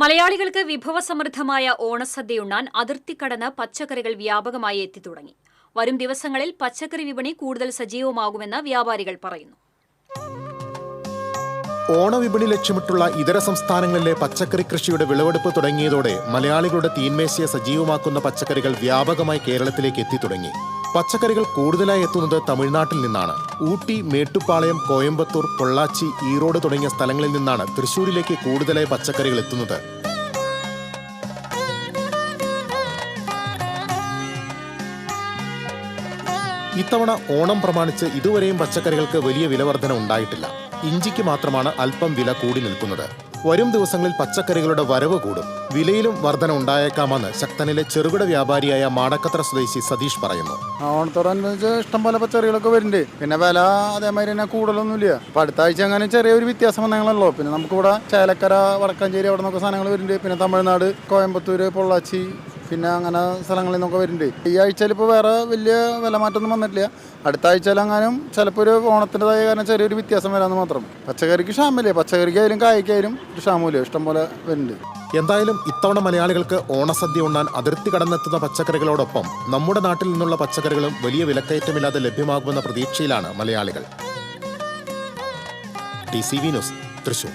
മലയാളികൾക്ക് വിഭവസമൃദ്ധമായ ഓണസദ്യയുണ്ണാൻ അതിർത്തി കടന്ന് പച്ചക്കറികൾ വ്യാപകമായി എത്തിത്തുടങ്ങി. വരും ദിവസങ്ങളിൽ പച്ചക്കറി വിപണി കൂടുതൽ സജീവമാകുമെന്ന് വ്യാപാരികൾ പറയുന്നു. ഓണവിപണി ലക്ഷ്യമിട്ടുള്ള ഇതര സംസ്ഥാനങ്ങളിലെ പച്ചക്കറി കൃഷിയുടെ വിളവെടുപ്പ് തുടങ്ങിയതോടെ മലയാളികളുടെ തീന്മേശയെ സജീവമാക്കുന്ന പച്ചക്കറികൾ വ്യാപകമായി കേരളത്തിലേക്ക് എത്തിത്തുടങ്ങി. പച്ചക്കറികൾ കൂടുതലായി എത്തുന്നത് തമിഴ്നാട്ടിൽ നിന്നാണ്. ഊട്ടി മേട്ടുപ്പാളയം കോയമ്പത്തൂർ പൊള്ളാച്ചി ഈറോഡ് തുടങ്ങിയ സ്ഥലങ്ങളിൽ നിന്നാണ് തൃശൂരിലേക്ക് കൂടുതലായി പച്ചക്കറികൾ എത്തുന്നത്. ഇത്തവണ ഓണം പ്രമാണിച്ച് ഇതുവരെയും പച്ചക്കറികൾക്ക് വലിയ വിലവർധന ഉണ്ടായിട്ടില്ല. ഇഞ്ചിക്ക് മാത്രമാണ് അല്പം വില കൂടി നിൽക്കുന്നത്. വരും ദിവസങ്ങളിൽ പച്ചക്കറികളുടെ വരവ് കൂടും. വിലയിലും വർധന ഉണ്ടായേക്കാമെന്ന് ശക്തനിലെ ചെറുകിട വ്യാപാരിയായ മാടക്കത്ര സ്വദേശി സതീഷ് പറയുന്നു. ഇഷ്ടംപോലെ പച്ചക്കറികളൊക്കെ വരുന്നുണ്ട്. പിന്നെ വില അതേമാതിരി തന്നെ കൂടുതലൊന്നുമില്ല. അപ്പൊ അടുത്ത ആഴ്ച അങ്ങനെ ചെറിയൊരു വ്യത്യാസം വന്നങ്ങളല്ലോ? പിന്നെ നമുക്കിവിടെ ചേലക്കര വടക്കാഞ്ചേരി അവിടെ നിന്നൊക്കെ സാധനങ്ങൾ വരുന്നുണ്ട്. പിന്നെ തമിഴ്നാട് കോയമ്പത്തൂര് പൊള്ളാച്ചി പിന്നെ അങ്ങനെ സ്ഥലങ്ങളിൽ നിന്നൊക്കെ വരുന്നുണ്ട്. ഈ ആഴ്ചയിൽ ഇപ്പോൾ വേറെ വലിയ വില മാറ്റമൊന്നും വന്നിട്ടില്ല. അടുത്ത ആഴ്ചയിലെങ്ങാനും ചിലപ്പോൾ ഒരു ഓണത്തിന്റെതായ കാരണം ചെറിയൊരു വ്യത്യാസം വരാമെന്ന് മാത്രം. പച്ചക്കറിക്ക് ക്ഷാമില്ലേ പച്ചക്കറിക്കായാലും കായ്ക്കായാലും ഒരു ക്ഷാമമില്ല ഇഷ്ടം പോലെ വരുന്നുണ്ട്. എന്തായാലും ഇത്തവണ മലയാളികൾക്ക് ഓണസദ്യ ഉണ്ണാൻ അതിർത്തി കടന്നെത്തുന്ന പച്ചക്കറികളോടൊപ്പം നമ്മുടെ നാട്ടിൽ നിന്നുള്ള പച്ചക്കറികളും വലിയ വിലക്കയറ്റമില്ലാതെ ലഭ്യമാകുമെന്ന പ്രതീക്ഷയിലാണ് മലയാളികൾ. T C V news Thrissur.